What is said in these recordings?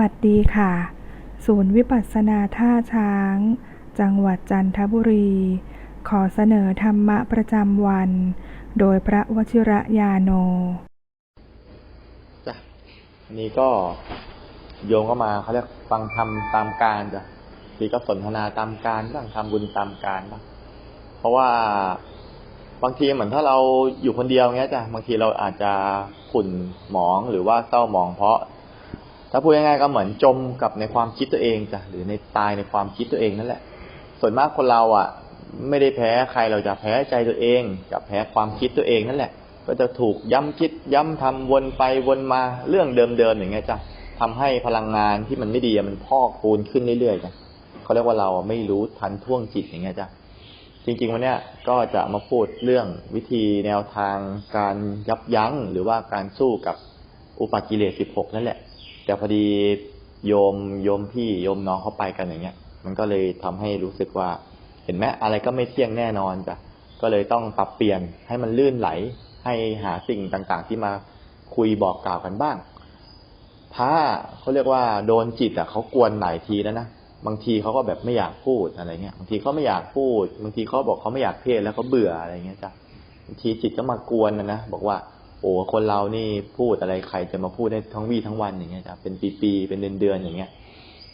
วัสดีค่ะ ศูนย์วิปัสสนาท่าช้าง จังหวัดจันทบุรี ขอเสนอธรรมะประจำวัน โดยพระวชิระยาโนจ้ะนนี้ก็โยมก็มาเขาเรียกฟังธรรมตามการจ้ะทีก็สนทนาตามการบ้างทำบุญตามการบ้างเพราะว่าบางทีเหมือนถ้าเราอยู่คนเดียวเงี้ยจ้ะบางทีเราอาจจะขุ่นหมองหรือว่าเศร้าหมองเพราะ ถ้าพูดง่ายๆก็เหมือนจมกับในความคิดตัวเองจ้ะหรือในตายในความคิดตัวเองนั่นแหละ ส่วนมากคนเราอะ ไม่ได้แพ้ใครเราจะแพ้ใจตัวเองกับแพ้ความคิดตัวเองนั่นแหละ ก็จะถูกย้ำคิดย้ำทำวนไปวนมาเรื่องเดิมๆอย่างเงี้ยจ้ะทำให้พลังงานที่มันไม่ดีมันพอกพูนขึ้นเรื่อยๆจ้ะเขาเรียกว่าเราไม่รู้ทันท่วงจิตอย่างเงี้ยจ้ะจริงๆวันเนี้ยก็จะมาพูดเรื่องวิธีแนวทางการยับยั้งหรือว่าการสู้กับอุปกิเลสสิบหกนั่นแหละ แต่พอดีโยมโยมพี่โยมน้องเขาไปกันอย่างเงี้ย มันก็เลยทำให้รู้สึกว่า เห็นไหมอะไรก็ไม่เที่ยงแน่นอนจ้ะก็เลยต้องปรับเปลี่ยนให้มันลื่นไหล ให้หาสิ่งต่างๆ ที่มาคุยบอกกล่าวกันบ้างพระเขาเรียกว่าโดนจิตอะเขากวนหลายทีแล้วนะบางทีเขาก็แบบไม่อยากพูดอะไรเงี้ยบางทีเขาไม่อยากพูด บางทีเขาบอกเขาไม่อยากเทศแล้วเขาเบื่ออะไรเงี้ยจ้ะบางทีจิตก็มากวนนะนะบอกว่า โอ้คนเรานี่พูดอะไรใครจะมาพูดได้ทั้งวี่ทั้งวันอย่างเงี้ยจ้ะเป็นปีๆเป็นเดือนๆอย่างเงี้ย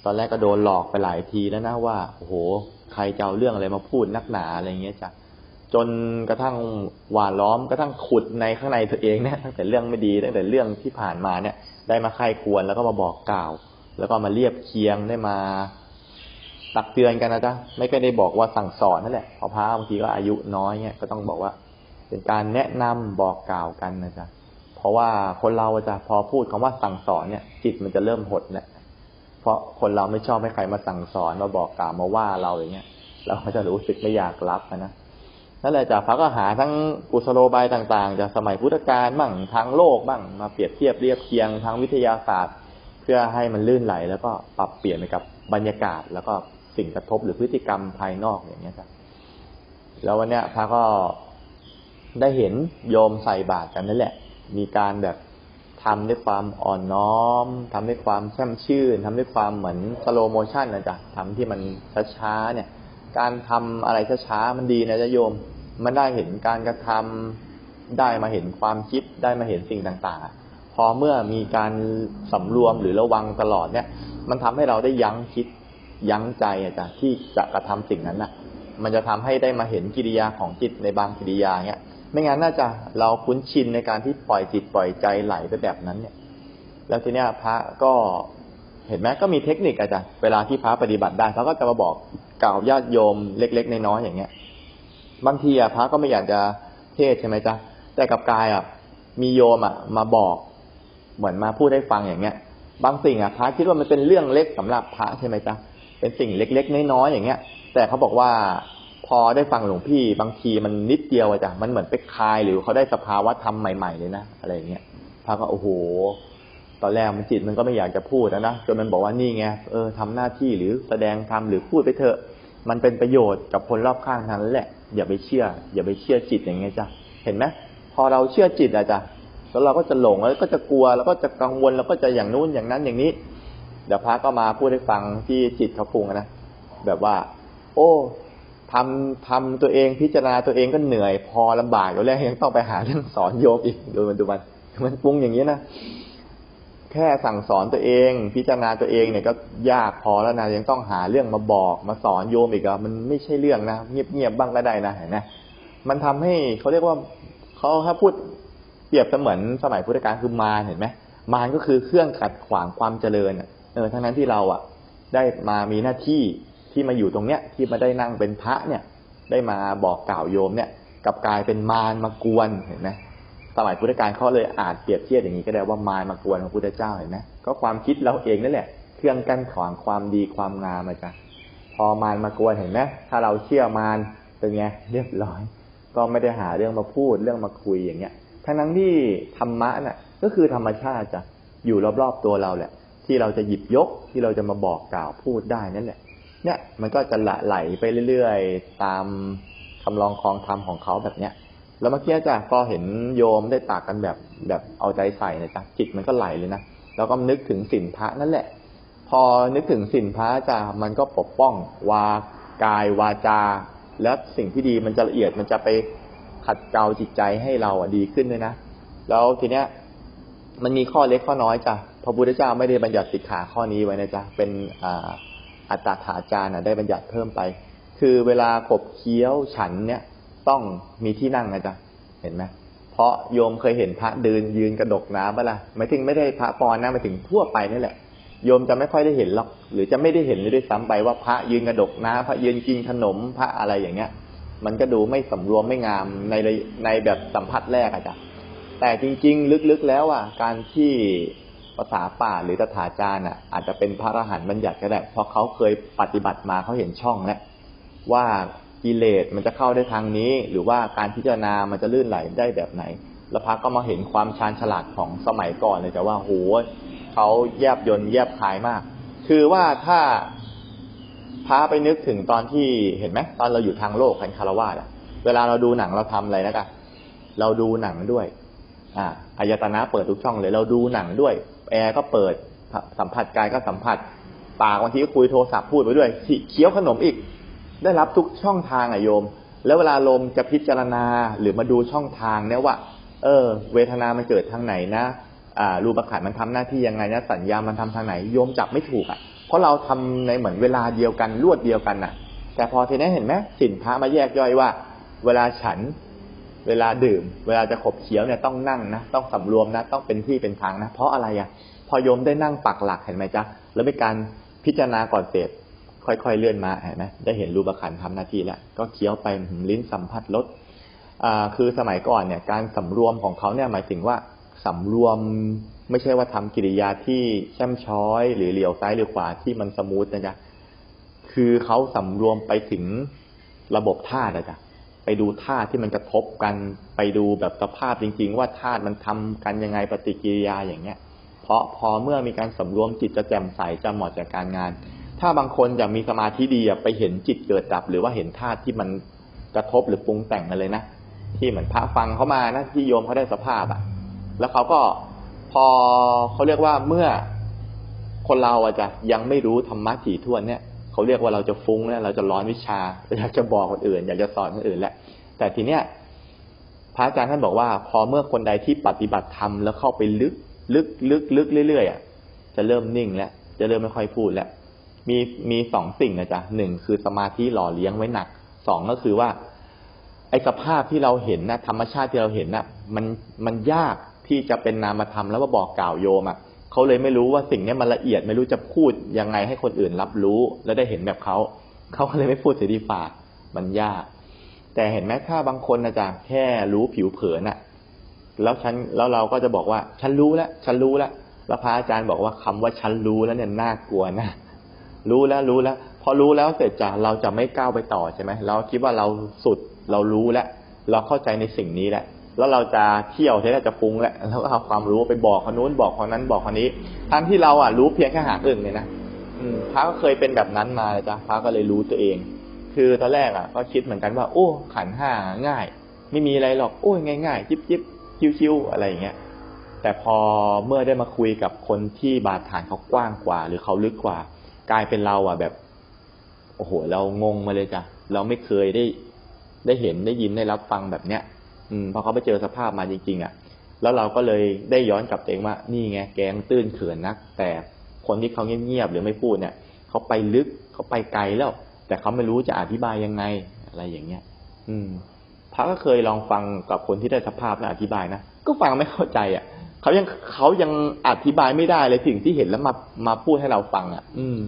ตอนแรกก็โดนหลอกไปหลายทีแล้วนะว่าโอ้โหใครจะเอาเรื่องอะไรมาพูดนักหนาอะไรเงี้ยจ้ะจนกระทั่งหวานล้อมกระทั่งขุดในข้างในตัวเองเนี่ยตั้งแต่เรื่องไม่ดีตั้งแต่เรื่องที่ผ่านมาเนี่ย ได้มาไข้ควรแล้วก็มาบอกกล่าว แล้วก็มาเรียบเคียงได้มาตักเตือนกันนะจ๊ะไม่ก็ได้บอกว่าสั่งสอนนั่นแหละเพอพระบางทีก็อายุน้อยเนี่ยก็ต้องบอกว่า เป็นการแนะนำบอกกล่าวกันนะจ๊ะเพราะว่าคนเราจะพอพูดคำว่าสั่งสอนเนี่ย จิตมันจะเริ่มหดแหละเพราะคนเราไม่ชอบให้ใครมาสั่งสอนมาบอกกล่าวมาว่าเราอย่างเงี้ยเราก็จะรู้สึกไม่อยากรับนะนั่นแหละจากพระก็หาทั้งกุศโลบายต่างๆ จากสมัยพุทธกาลบ้างทางโลกบ้างมาเปรียบเทียบเรียบเคียงทางวิทยาศาสตร์ เพื่อให้มันลื่นไหล แล้วก็ปรับเปลี่ยนไปกับบรรยากาศ แล้วก็สิ่งกระทบหรือพฤติกรรมภายนอกอย่างเงี้ยครับแล้ววันเนี้ยพระก็ ได้เห็นโยมใส่บาตรกันนั่นแหละ มีการแบบทำด้วยความอ่อนน้อมทำด้วยความแช่มชื่นทำด้วยความเหมือนสโลโมชันนะจ๊ะทำที่มันช้าๆเนี่ย การทำอะไรช้าๆมันดีนะจ๊ะโยม มันได้เห็นการกระทำได้มาเห็นความคิดได้มาเห็นสิ่งต่างๆ พอเมื่อมีการสำรวมหรือระวังตลอดเนี่ย มันทำให้เราได้ยั้งคิดยั้งใจอาจารย์ที่จะกระทำสิ่งนั้นน่ะ มันจะทำให้ได้มาเห็นกิริยาของจิตในบางกิริยาเนี้ย ไม่งั้นน่าจะเราคุ้นชินในการที่ปล่อยจิตปล่อยใจไหลไปแบบนั้นเนี่ย แล้วทีเนี้ยพระก็เห็นไหมก็มีเทคนิคอาจารย์เวลาที่พระปฏิบัติได้เขาก็จะมาบอกกล่าวญาติโยมเล็กๆในน้อยๆอย่างเงี้ย บางทีอะพระก็ไม่อยากจะเทศใช่ไหมจ๊ะแต่กับกายอะมีโยมอะมาบอกเหมือนมาพูดให้ฟังอย่างเงี้ย บางสิ่งอะพระคิดว่ามันเป็นเรื่องเล็กสำหรับพระใช่ไหมจ๊ะเป็นสิ่งเล็กๆน้อยๆอย่างเงี้ย แต่เขาบอกว่า พอได้ฟังหลวงพี่ บางทีมันนิดเดียวอะจ้ะมันเหมือนไปคลาย หรือเขาได้สภาวะธรรมใหม่ ๆ เลยนะอะไรอย่างเงี้ยพระก็โอ้โห ตอนแรกมันจิตมันก็ไม่อยากจะพูดนะนะจนมันบอกว่านี่ไงเออทำหน้าที่หรือแสดงธรรมหรือพูดไปเถอะ มันเป็นประโยชน์กับคนรอบข้างนั้นแหละ อย่าไปเชื่อ อย่าไปเชื่อจิตอย่างเงี้ยจ้ะเห็นไหมพอเราเชื่อจิตอะจ้ะแล้วเราก็จะหลงแล้วก็จะกลัวแล้วก็จะกังวลแล้วก็จะอย่างนู้นอย่างนั้นอย่างนี้เดี๋ยวพระก็มาพูดให้ฟังที่จิตเขาปรุงนะแบบว่า โอ้ ทำทำตัวเองพิจารณาตัวเองก็เหนื่อยพอลำบากอยู่แล้วยังต้องไปหาเรื่องสอนโยมอีกดูมันดูมันมันปรุงอย่างนี้นะแค่สั่งสอนตัวเอง พิจารณาตัวเองเนี่ยก็ยากพอแล้วนะยังต้องหาเรื่องมาบอกมาสอนโยมอีกอะมันไม่ใช่เรื่องนะเงียบๆบ้างก็ได้นะเห็นไหมมันทำให้เขาเรียกว่าเขาถ้าพูดเปรียบเสมือนสมัยพุทธกาลคือมารเห็นไหมมารก็คือเครื่องขัดขวางความเจริญเออทั้งนั้นที่เราอะ ได้มามีหน้าที่ ที่มาอยู่ตรงเนี้ยที่มาได้นั่งเป็นพระเนี่ย ได้มาบอกกล่าวโยมเนี่ยกับกลายเป็นมารมากวนเห็นไหมสมัยพุทธกาลเขาเลยอาจเปรียบเทียบอย่างนี้ก็ได้ว่ามารมากวนของพุทธเจ้าเห็นไหมก็ความคิดเราเองนั่นแหละ เครื่องกั้นขวางความดีความงามอาจารย์พอมารมากวนเห็นไหมถ้าเราเชื่อมารเป็นไงเรียบร้อย ก็ไม่ได้หาเรื่องมาพูดเรื่องมาคุยอย่างเงี้ย ทั้งนั้นที่ธรรมะน่ะก็คือธรรมชาติจ้ะอยู่รอบๆตัวเราแหละ ที่เราจะหยิบยกที่เราจะมาบอกกล่าวพูดได้นั่นแหละ เนี่ยมันก็จะละไหลไปเรื่อยๆ ตามคำลองคลองธรรมของเขาแบบเนี้ย แล้วเมื่อกี้จ้ะพอเห็นโยมได้ตากกันแบบแบบเอาใจใส่เนี่ยจ้ะจิตมันก็ไหลเลยนะแล้วก็นึกถึงสินพระนั่นแหละ พอนึกถึงสินพระจามันก็ปกป้องวากายวาจา และสิ่งที่ดีมันจะละเอียดมันจะไปขัดเกลาจิตใจให้เราอะดีขึ้นด้วยนะแล้วทีเนี้ยมันมีข้อเล็กข้อน้อยจ้ะพระพุทธเจ้าไม่ได้บัญญัติสิกขาข้อนี้ไว้นะจ๊ะเป็นอ่า อัตถาจารย์ได้บัญญัติเพิ่มไป คือเวลาขบเคี้ยวฉันเนี่ยต้องมีที่นั่งนะจ๊ะเห็นไหมเพราะโยมเคยเห็นพระเดินยืนกระดกน้ำปะล่ะหมายถึงไม่ได้พระปอนนะหมาถึงทั่วไปนี่แหละโยมจะไม่ค่อยได้เห็นหรอก หรือจะไม่ได้เห็นเลยด้วยซ้ำไปว่าพระยืนกระดกน้ำพระยืนกินขนมพระอะไรอย่างเงี้ย มันก็ดูไม่สำรวมไม่งามในในแบบสัมผัสแรกอะจ้ะแต่จริง ๆ ลึกๆแล้วอะ การที่ ภาษาป่าหรือตถาจารย์อะ อาจจะเป็นพระอรหันต์บัญญัติก็ได้ เพราะเขาเคยปฏิบัติมาเขาเห็นช่องแล้วว่ากิเลสมันจะเข้าได้ทางนี้ หรือว่าการพิจารณามันจะลื่นไหลได้แบบไหน แล้วพระก็มาเห็นความชาญฉลาดของสมัยก่อนเลยแต่ว่าโหเขาแยบยนต์แยบคายมาก คือว่าถ้าพาไปนึกถึงตอนที่เห็นไหมตอนเราอยู่ทางโลกกันคารวะอะเวลาเราดูหนังเราทำอะไรนะกันเราดูหนังด้วย อ่าอายตนะเปิดทุกช่องเลย เราดูหนังด้วย แอร์ก็เปิดสัมผัสกายก็สัมผัส ปากบางทีก็คุยโทรศัพท์พูดไปด้วยเคี้ยวขนมอีก ได้รับทุกช่องทางอะโยม แล้วเวลาลมจะพิจารณาหรือมาดูช่องทางเนี่ยว่า เออ เวทนามันเกิดทางไหนนะอ่ารูปขันมันทำหน้าที่ยังไงนะสัญญามันทำทางไหน โยมจับไม่ถูกอะ เพราะเราทำในเหมือนเวลาเดียวกันรวดเดียวกันน่ะ แต่พอทีนี้เห็นไหมสินพระมาแยกย่อยว่า เวลาฉัน เวลาดื่ม เวลาจะขบเคี้ยวเนี่ยต้องนั่งนะต้องสำรวมนะต้องเป็นที่เป็นทางนะ เพราะอะไรอะพอโยมได้นั่งปักหลักเห็นไหมจ๊ะแล้วมีการพิจารณาก่อนเสพค่อยๆเลื่อนมาเห็นไหมได้เห็นรูปขันธ์ทำหน้าที่แล้วก็เคี้ยวไปลิ้นสัมผัสรสอ่าคือสมัยก่อนเนี่ย การสำรวมของเขาเนี่ยหมายถึงว่าสำรวมไม่ใช่ว่าทำกิริยาที่แช่มช้อย หรือเหลียวซ้ายหรือขวาที่มันสมูทนะจ๊ะคือเขาสำรวมไปถึงระบบธาตุนะจ๊ะ ไปดูธาตุที่มันกระทบกันไปดูแบบสภาพจริง ๆ ว่าธาตุมันทำกันยังไงปฏิกิริยาอย่างเงี้ย เพราะพอเมื่อมีการสำรวมจิตจะแจ่มใสจะเหมาะจากการงาน ถ้าบางคนอยากมีสมาธิดีไปเห็นจิตเกิดดับ หรือว่าเห็นธาตุที่มันกระทบหรือปรุงแต่งกันเลยนะที่เหมือนพระฟังเขามานะที่โยมเขาได้สภาพอะแล้วเขาก็พอเขาเรียกว่าเมื่อคนเราอะจะยังไม่รู้ธรรมะถี่ถ้วนเนี่ย เขาเรียกว่าเราจะฟุ้งเนี่ยเราจะร้อนวิชาอยากจะบอกคนอื่น อยากจะสอนคนอื่นแหละ แต่ทีเนี้ยพระอาจารย์ท่านบอกว่า พอเมื่อคนใดที่ปฏิบัติธรรมแล้วเข้าไปลึกลึกลึกลึกเรื่อยๆอะจะเริ่มนิ่งแล้วจะเริ่มไม่ค่อยพูดแล้วมีมีสองสิ่งนะจ๊ะหนึ่งคือสมาธิหล่อเลี้ยงไว้หนักสองก็คือว่า ไอ้สภาพที่เราเห็นนะธรรมชาติที่เราเห็นนะมันมันยากที่จะเป็นนามธรรมแล้วมาบอกกล่าวโยมอะ เขาเลยไม่รู้ว่าสิ่งนี้มันละเอียดไม่รู้จะพูดยังไงให้คนอื่นรับรู้และได้เห็นแบบเขาเขาก็เลยไม่พูดเสียดีฝ่ามันยาก แต่เห็นไหมถ้าบางคนนะจ๊ะแค่รู้ผิวเผินอะแล้วฉันแล้วเราก็จะบอกว่า ฉันรู้แล้วฉันรู้แล้วแล้วพระอาจารย์บอกว่าคำว่าฉันรู้แล้วเนี่ยน่ากลัวนะรู้แล้วรู้แล้ว พอรู้แล้วเสร็จจ้ะเราจะไม่ก้าวไปต่อใช่ไหมเราคิดว่าเราสุดเรารู้แล้วเราเข้าใจในสิ่งนี้แหละ แล้วเราจะเที่ยวใช่ไหมจะฟุ้งแหละแล้วก็เอาความรู้ไปบอกคนนู้นบอกคนนั้นบอกคนนี้ทั้งที่เราอะรู้เพียงแค่หางอึ่งเนี่ยนะอืพระก็เคยเป็นแบบนั้นมาจ้ะพระก็เลยรู้ตัวเอง คือตอนแรกอะ ก็คิดเหมือนกันว่า โอ้ ขันห้าง่าย ไม่มีอะไรหรอกโอ้ยง่ายๆจิบจิบชิวๆอะไรอย่างเงี้ยแต่พอเมื่อได้มาคุยกับคนที่บาดฐานเขากว้างกว่า หรือเขาลึกกว่า กลายเป็นเราอะแบบ โอ้โห เรางงมาเลยจ้ะเราไม่เคยได้ได้เห็นได้ยินได้รับฟังแบบเนี้ย อืมพอเขาไปเจอสภาพมาจริงๆอะ แล้วเราก็เลยได้ย้อนกลับตัวเองว่า นี่ไงแกงตื้นเขินนัก แต่คนที่เขาเงียบๆหรือไม่พูดเนี่ยเขาไปลึกเขาไปไกลแล้ว แต่เขาไม่รู้จะอธิบายยังไงอะไรอย่างเงี้ย อืมพระก็เคยลองฟังกับคนที่ได้สภาพและอธิบายนะก็ฟังไม่เข้าใจอะเขายังเขายังอธิบายไม่ได้เลยสิ่งที่เห็นแล้วมามาพูดให้เราฟังอะ อืม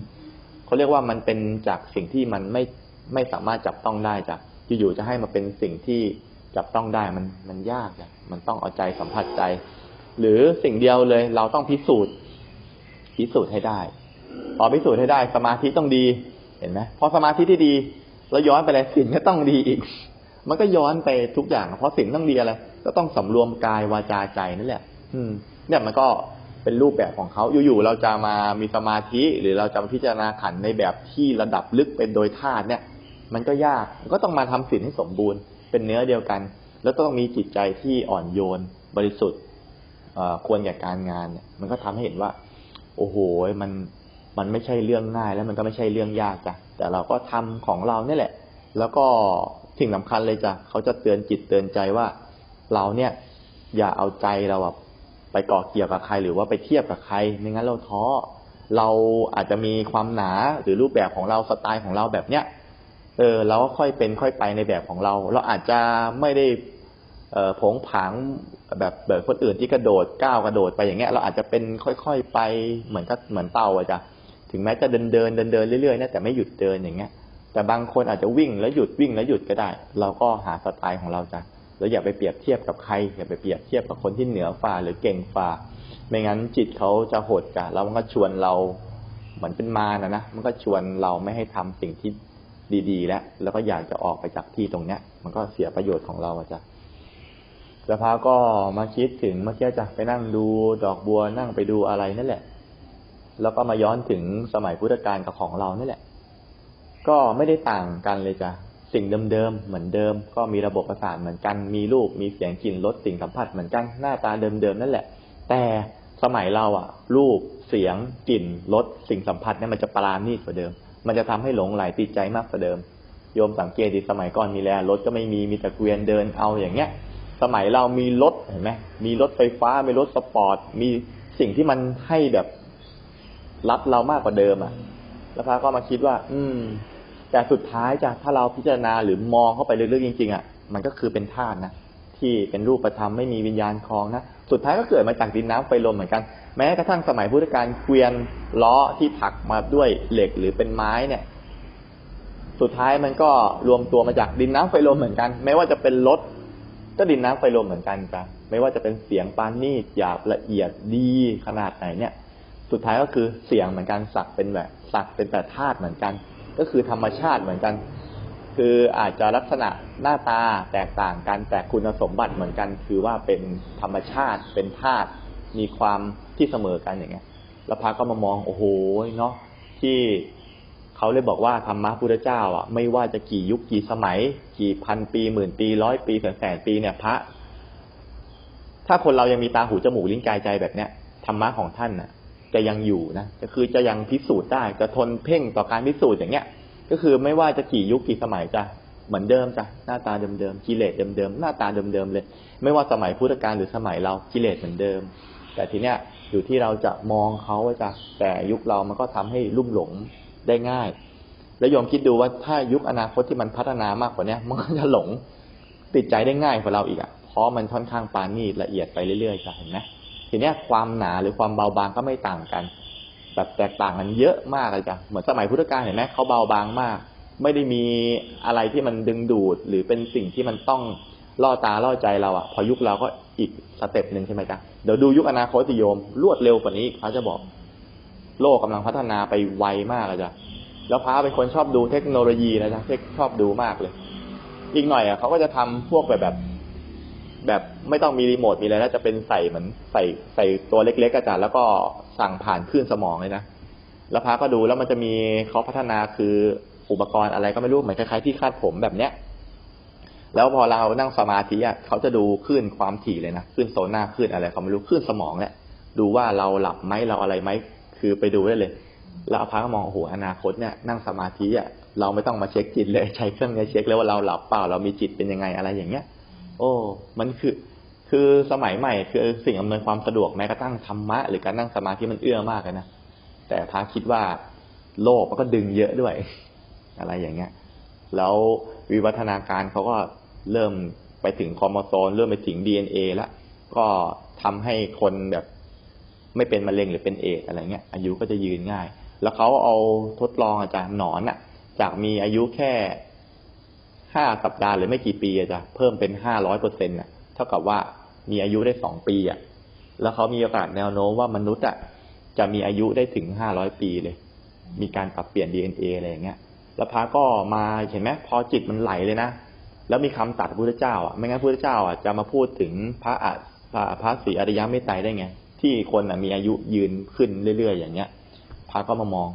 เขาเรียกว่ามันเป็นจากสิ่งที่มันไม่ไม่สามารถจับต้องได้จ้ะอยู่ๆจะให้มาเป็นสิ่งที่ จับต้องได้มันมันยากจ้ะมันต้องเอาใจสัมผัสใจ หรือสิ่งเดียวเลย เราต้องพิสูจน์ พิสูจน์ให้ได้ พอพิสูจน์ให้ได้ สมาธิต้องดีเห็นไหมพอสมาธิที่ดีแล้วย้อนไปเลยสิ่งก็ต้องดีอีก มันก็ย้อนไปทุกอย่าง เพราะสิ่งต้องดีอะไรก็ต้องสำรวมกายวาจาใจนั่นแหละ อืม เนี่ยมันก็เป็นรูปแบบของเขาอยู่ๆเราจะมามีสมาธิ หรือเราจะมาพิจารณาขันในแบบที่ระดับลึกเป็นโดยธาตุเนี่ย มันก็ยากก็ต้องมาทำสิ่งให้สมบูรณ์ เป็นเนื้อเดียวกัน แล้วต้องมีจิตใจที่อ่อนโยนบริสุทธิ์ควรแก่การงานเนี่ยมันก็ทำให้เห็นว่า โอ้โหมันมันไม่ใช่เรื่องง่าย แล้วมันก็ไม่ใช่เรื่องยากจ้ะแต่เราก็ทำของเราเนี่ยแหละ แล้วก็สิ่งสำคัญเลยจ้ะเขาจะเตือนจิตเตือนใจว่า เราเนี่ยอย่าเอาใจเราแบบไปเกาะเกี่ยวกับใคร หรือว่าไปเทียบกับใครไม่งั้นเราท้อเราอาจจะมีความหนาหรือรูปแบบของเราสไตล์ของเราแบบเนี้ย เออเราก็ค่อยเป็นค่อยไปในแบบของเรา เราอาจจะไม่ได้เออผงผางแบบแบบคนอื่นที่กระโดดก้าวกระโดดไปอย่างเงี้ย เราอาจจะเป็นค่อยๆไปเหมือนกับเหมือนเต่าอะจ้ะถึงแม้จะเดินเดินเดินเดินเรื่อยๆนะแต่ไม่หยุดเดินอย่างเงี้ย แต่บางคนอาจจะวิ่งแล้วหยุดวิ่งแล้วหยุดก็ได้ เราก็หาสไตล์ของเราจ้ะแล้วอย่าไปเปรียบเทียบกับใครอย่าไปเปรียบเทียบกับคนที่เหนือฝ่าหรือเก่งฝ่าไม่งั้นจิตเขาจะโหดจ้ะแล้วมันก็ชวนเราเหมือนเป็นมารนะนะมันก็ชวนเราไม่ให้ทำสิ่งที่ ดีๆ แล้ว แล้วก็อยากจะออกไปจากที่ตรงเนี้ย มันก็เสียประโยชน์ของเราอะจ้ะแล้วพระก็มาคิดถึงเมื่อกี้จะไปนั่งดูดอกบัวนั่งไปดูอะไรนั่นแหละ แล้วก็มาย้อนถึงสมัยพุทธกาลกับของเรานี่แหละ ก็ไม่ได้ต่างกันเลยจ้ะสิ่งเดิมๆเหมือนเดิม ก็มีระบบประสาทเหมือนกันมีรูปมีเสียงกลิ่นรสสิ่งสัมผัสเหมือนกันหน้าตาเดิมๆนั่นแหละ แต่สมัยเราอะรูปเสียงกลิ่นรสสิ่งสัมผัสเนี่ยมันจะปราณีตกว่าเดิม มันจะทำให้หลงไหลติดใจมากกว่าเดิม โยมสังเกตดิสมัยก่อนมีแล้วรถก็ไม่มีมีแต่เกวียนเดินเอาอย่างเงี้ย สมัยเรามีรถเห็นไหมมีรถไฟฟ้ามีรถสปอร์ต มีสิ่งที่มันให้แบบรับเรามากกว่าเดิมอะ แล้วพระก็มาคิดว่า อืม แต่สุดท้ายจ้ะถ้าเราพิจารณาหรือมองเข้าไปลึกๆจริง ๆอะมันก็คือเป็นธาตุนะ ที่เป็นรูปธรรมไม่มีวิญญาณคลองนะสุดท้ายก็เกิดมาจากดินน้ำไฟลมเหมือนกัน แม้กระทั่งสมัยพุทธกาลเกวียนล้อที่ถักมาด้วยเหล็กหรือเป็นไม้เนี่ย สุดท้ายมันก็รวมตัวมาจากดินน้ำไฟลมเหมือนกัน ไม่ว่าจะเป็นรถก็ดินน้ำไฟลมเหมือนกันจ้ะไม่ว่าจะเป็นเสียงปานนี่หยาบละเอียดดีขนาดไหนเนี่ย สุดท้ายก็คือเสียงเหมือนกันสักเป็นแบบสักเป็นแต่ธาตุเหมือนกัน ก็คือธรรมชาติเหมือนกัน คืออาจจะลักษณะหน้าตาแตกต่างกันแต่คุณสมบัติเหมือนกัน คือว่าเป็นธรรมชาติเป็นธาตุมีความที่เสมอกันอย่างเงี้ย แล้วพระก็มามองโอ้โหเนาะที่เขาเลยบอกว่าธรรมะพุทธเจ้าอะไม่ว่าจะกี่ยุคกี่สมัย กี่พันปีหมื่นปีร้อยปีแสนแสนปีเนี่ยพระ ถ้าคนเรายังมีตาหูจมูกลิ้นกายใจแบบเนี้ยธรรมะของท่านน่ะ จะยังอยู่นะก็คือจะยังพิสูจน์ได้จะทนเพ่งต่อการพิสูจน์อย่างเงี้ย ก็คือไม่ว่าจะกี่ยุคกี่สมัยจ้ะเหมือนเดิมจ้ะหน้าตาเดิมๆกิเลสเดิมๆหน้าตาเดิมๆเลย ไม่ว่าสมัยพุทธกาลหรือสมัยเรากิเลสเหมือนเดิม แต่ทีเนี้ยอยู่ที่เราจะมองเขาว่าจะแต่ยุคเรามันก็ทำให้ลุ่มหลงได้ง่าย แล้วโยมคิดดูว่าถ้ายุคอนาคตที่มันพัฒนามากกว่าเนี้ยมันก็จะหลงติดใจได้ง่ายกว่าเราอีกอะเพราะมันค่อนข้างปานนี่ละเอียดไปเรื่อยๆจ้ะเห็นไหมทีเนี้ยความหนาหรือความเบาบางก็ไม่ต่างกัน แบบแตกต่างกันเยอะมากเลยจ้ะเหมือนสมัยพุทธกาลเห็นไหมเขาเบาบางมาก ไม่ได้มีอะไรที่มันดึงดูด หรือเป็นสิ่งที่มันต้องล่อตาล่อใจเราอะพอยุคเราก็อีกสเต็ปหนึ่งใช่ไหมจ๊ะเดี๋ยวดูยุคอนาคตสิโยม รวดเร็วกว่านี้พระจะบอก โลกกำลังพัฒนาไปไวมากเลยจ้ะแล้วพระเป็นคนชอบดูเทคโนโลยีนะจ๊ะชอบดูมากเลย อีกหน่อยอะเขาก็จะทำพวกแบบแบบ แบบไม่ต้องมีรีโมทมีอะไรแล้วจะเป็นใส่เหมือนใส่ใส่ตัวเล็กๆอาจารย์แล้วก็สั่งผ่านคลื่นสมองเลยนะแล้วพระก็ดูแล้วมันจะมีเขาพัฒนาคืออุปกรณ์อะไรก็ไม่รู้เหมือนคล้ายๆที่คาดผมแบบเนี้ย แล้วพอเรานั่งสมาธิอะเขาจะดูคลื่นความถี่เลยนะคลื่นโซน่าคลื่นอะไรเขาไม่รู้คลื่นสมองเนี่ยดูว่าเราหลับไหมเราอะไรไหมคือไปดูได้เลย แล้วพระก็มองโอ้โหอนาคตเนี่ยนั่งสมาธิอะเราไม่ต้องมาเช็คจิตเลยใช้เครื่องนี้เช็คเลยว่าเราหลับเปล่าเรามีจิตเป็นยังไงอะไรอย่างเงี้ย โอ้ มันคือ คือสมัยใหม่ คือสิ่งอำนวยความสะดวกแม้กระทั่งธรรมะหรือการนั่งสมาธิมันเอื้อมากเลยนะ แต่พระคิดว่าโลกมันก็ดึงเยอะด้วย อะไรอย่างเงี้ย แล้ววิวัฒนาการเขาก็เริ่มไปถึงคอมโมโซนเริ่มไปถึงดีเอแล้วก็ทำให้คนแบบไม่เป็นมะเร็งหรือเป็นเอดอะไรเงี้ย อายุก็จะยืนง่าย แล้วเขาเอาทดลองอาจารย์หนอนอะจากมีอายุแค่ ห้าสัปดาห์หรือไม่กี่ปีอะจะเพิ่มเป็นห้าร้อยเปอร์เซ็นต์่ะ เท่ากับว่ามีอายุได้สองปีอะ แล้วเขามีโอกาสแนวโน้มว่ามนุษย์อะจะมีอายุได้ถึงห้าร้อยปีเลย มีการปรับเปลี่ยนดีเอ็นเออะไรอย่างเงี้ย แล้วพระก็มาเห็นไหมพอจิตมันไหลเลยนะ แล้วมีคำตัดพระพุทธเจ้าอะ ไม่งั้นพระพุทธเจ้าอะจะมาพูดถึงพระอะพระพระศรีอริยเมตไตรได้ไง ที่คนอะมีอายุยืนขึ้นเรื่อยๆอย่างเงี้ยพระก็มามอง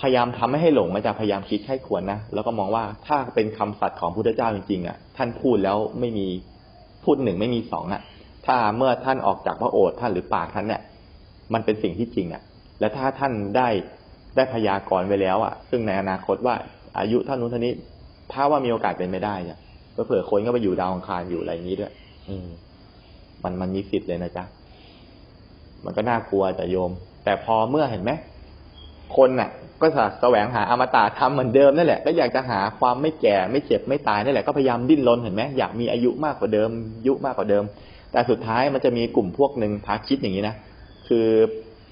พยายามทำไม่ให้หลงอาจารย์พยายามคิดให้ควรนะแล้วก็มองว่าถ้าเป็นคำสัตย์ของพุทธเจ้าจริงๆอะ ท่านพูดแล้วไม่มีพูดหนึ่งไม่มีสองอะ ถ้าเมื่อท่านออกจากพระโอษฐ์ท่านหรือปากท่านเนี่ยมันเป็นสิ่งที่จริงอะ และถ้าท่านได้ได้พยากรณ์ไว้แล้วอะ ซึ่งในอนาคตว่าอายุท่านนู้นท่านนี้ ถ้าว่ามีโอกาสเป็นไม่ได้เนี่ยก็เผื่อคนก็ไปอยู่ดาวอังคารอยู่อะไรอย่างนี้ด้วย อืม มันมันมีสิทธิ์เลยนะจ๊ะมันก็น่ากลัวแต่โยม แต่พอเมื่อเห็นไหมคนน่ะ ก็จะแสวงหาอมตะทำเหมือนเดิมนั่นแหละก็อยากจะหาความไม่แก่ไม่เจ็บไม่ตายนั่นแหละก็พยายามดิ้นรนเห็นไหมอยากมีอายุมากกว่าเดิมอายุมากกว่าเดิม แต่สุดท้ายมันจะมีกลุ่มพวกหนึ่งพาคิดอย่างนี้นะคือ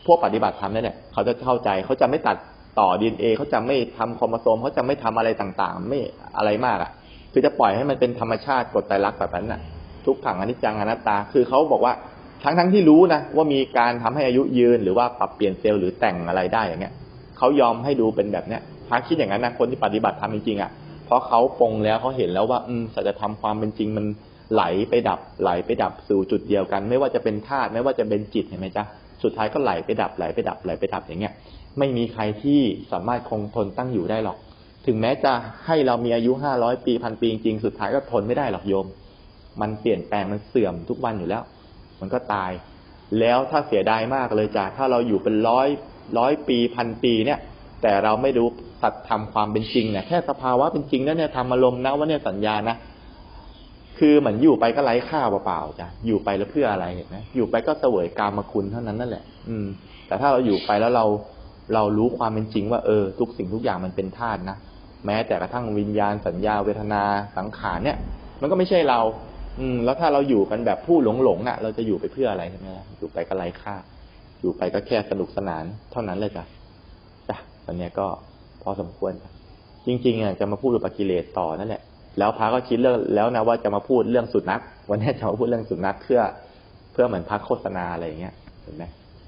พวกปฏิบัติธรรมนั่นแหละเขาจะเข้าใจเขาจะไม่ตัดต่อดีเอเขาจะไม่ทำคอมโมโซมเขาจะไม่ทำอะไรต่างๆ ไม่อะไรมากอะ คือจะปล่อยให้มันเป็นธรรมชาติกฎไตรลักษณ์แบบนั้นน่ะ ทุกขังอนิจจังอนัตตา คือเขาบอกว่าทั้งทั้งที่รู้นะว่ามีการทำให้อายุยืนหรือว่าปรับเปลี่ยนเซลล์หรือแต่งอะไรได้อย่างเงี้ย เขายอมให้ดูเป็นแบบเนี้ยพาคิดอย่างนั้นนะคนที่ปฏิบัติธรรมจริงๆอะเพราะเขาปรงแล้วเขาเห็นแล้วว่า อืมสัจธรรมความเป็นจริงมันไหลไปดับ ไหลไปดับสู่จุดเดียวกัน ไม่ว่าจะเป็นธาตุไม่ว่าจะเป็นจิตเห็นไหมจ๊ะสุดท้ายก็ไหลไปดับไหลไปดับไหลไปดับอย่างเงี้ย ไม่มีใครที่สามารถคงทนตั้งอยู่ได้หรอก ถึงแม้จะให้เรามีอายุห้าร้อยปีพันปีจริงสุดท้ายก็ทนไม่ได้หรอกโยม มันเปลี่ยนแปลงมันเสื่อมทุกวันอยู่แล้ว มันก็ตาย แล้วถ้าเสียดายมากเลยจ้ะถ้าเราอยู่เป็นร้อย ร้อยปีพันปีเนี่ย แต่เราไม่รู้สัตธรรมความเป็นจริงเนี่ยแค่สภาวะเป็นจริงนะเนี่ยทำอารมณ์นะว่าเนี่ยสัญญานะคือเหมือนอยู่ไปก็ไร้ค่าเปล่าๆจ้ะอยู่ไปแล้วเพื่ออะไรเห็นไหมอยู่ไปก็เสวยกามคุณเท่านั้นนั่นแหละ อืม แต่ถ้าเราอยู่ไปแล้วเราเรารู้ความเป็นจริงว่าเออ ทุกสิ่งทุกอย่างมันเป็นธาตุนะแม้แต่กระทั่งวิญญาณสัญญาเวทนาสังขารเนี่ย มันก็ไม่ใช่เรา อืม แล้วถ้าเราอยู่กันแบบผู้หลงหลงๆน่ะ เราจะอยู่ไปเพื่ออะไรใช่ไหมอยู่ไปก็ไร้ค่า อยู่ไปก็แค่สนุกสนานเท่านั้นเลยจ้ะจ้ะตอนนี้ก็พอสมควรจ้ะจริงๆอะจะมาพูดอุปกิเลสต่อนั่นแหละ แล้วพระก็คิดเรื่องแล้วนะว่าจะมาพูดเรื่องสุนัขวันนี้จะมาพูดเรื่องสุนัขเพื่อเพื่อเหมือนพักโฆษณาอะไรอย่างเงี้ยเห็นไหม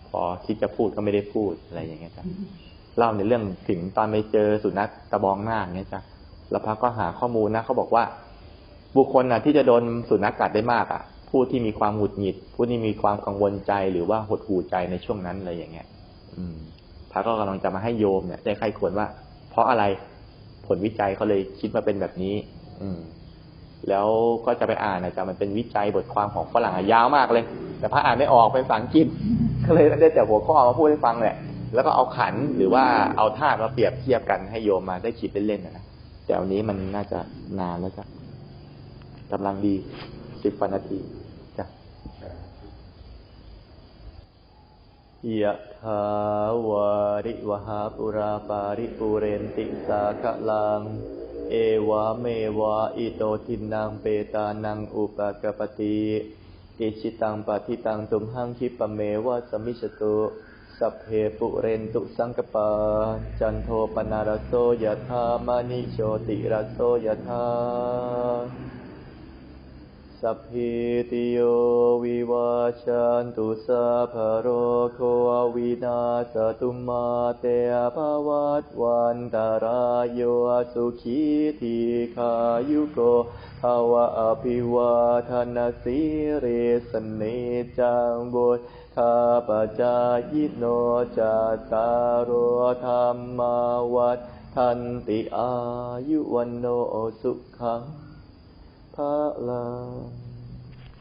พอคิดจะพูดก็ไม่ได้พูดอะไรอย่างเงี้ยจ้ะเล่าในเรื่องถึงตอนไปเจอสุนัขตะบองหน้าอย่างเงี้ยจ้ะแล้วพระก็หาข้อมูลนะเขาบอกว่า บุคคลน่ะที่จะโดนสุนัขกัดได้มากอะ ผู้ที่มีความหงุดหงิด ผู้ที่มีความกังวลใจหรือว่าหดหู่ใจในช่วงนั้นอะไรอย่างเงี้ย อืมพระก็กำลังจะมาให้โยมเนี่ยได้ใครควรว่า เพราะอะไรผลวิจัยเขาเลยคิดมาเป็นแบบนี้ อืม แล้วก็จะไปอ่านนะจ๊ะมันเป็นวิจัยบทความของฝรั่งอะยาวมากเลย แต่พระอ่านไม่ออกเป็นภาษาอังกฤษก็เลยได้แต่หัวข้อมาพูดให้ฟังแหละแล้วก็เอาขันหรือว่าเอาธาตุมาเปรียบเทียบกันให้โยมมาได้คิดเล่นๆนะแต่วันนี้มันน่าจะนานแล้วจ้ะกำลังดีสิบกว่านาทีจ้ะ ยะถาวาริวหาปุราปาริปุเรนติสาคะลัง เอวะเมวะอิโตทินังเปตานังอุปกปปติอิชิตังปฏิตังตุมหังคิปะเมวะสมิชตุ สัพเพปุเรนตุสังกปา จันโทปนารโสยธามณิโชติรโสยธา สัพพิติโยวิวาชันตุสัพพโรโควินาสตุมาเตภวัตวันตารายโยสุขีทีขายุโกภาวะอภิวาทนาสิเรสเนจังบุตข้าปจายโนจาตารโอธรรมาวัฏทันติอายุวันโนสุขัง พระลัง